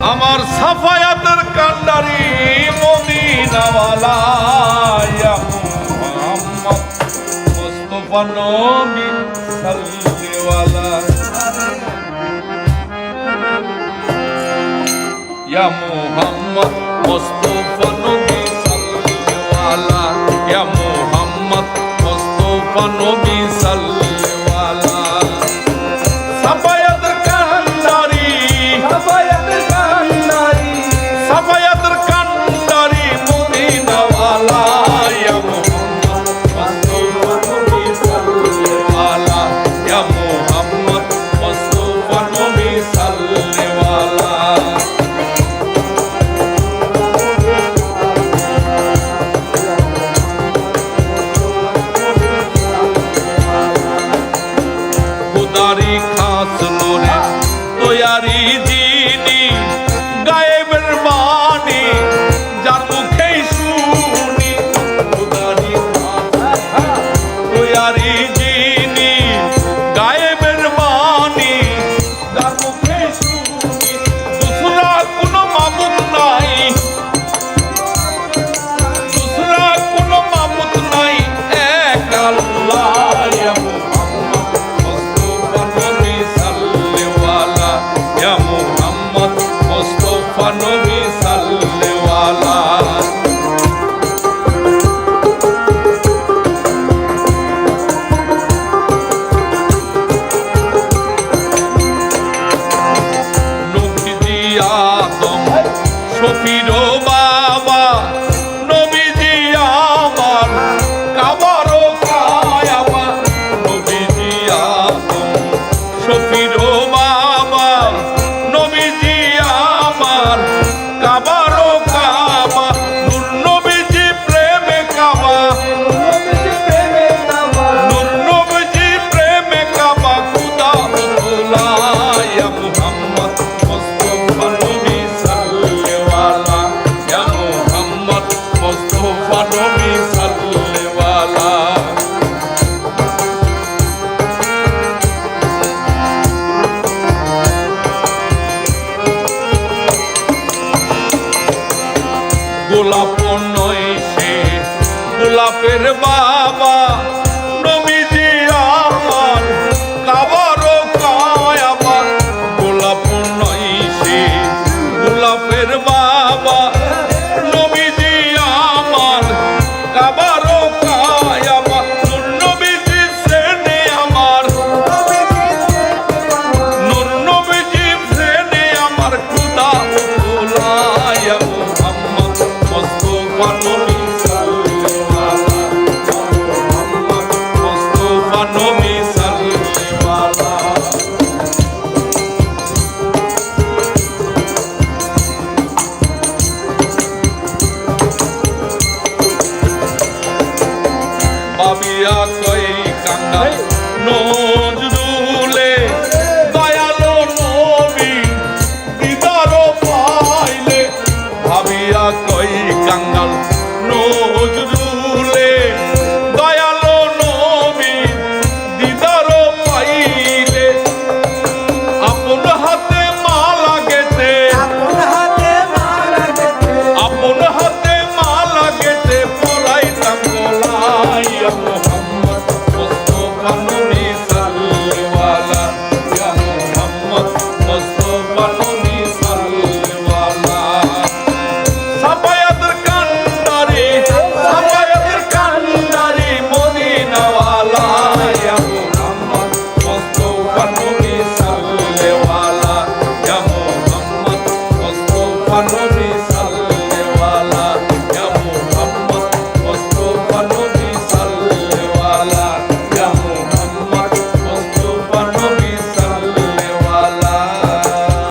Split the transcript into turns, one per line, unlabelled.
আমার সাফায়াতের কান্ডারি মোহাম্মদ মুহাম্মদ নবী সাল্লিওয়ালা ইয়া মুহাম্মদ মুস্তাফা নবী সাল্লিওয়ালা ইয়া মুহাম্মদ মুস্তাফা নবী বাড়ি গোলাপ নয় সে। গোলাপের বাবা দিয়া কই কান্দাই নজর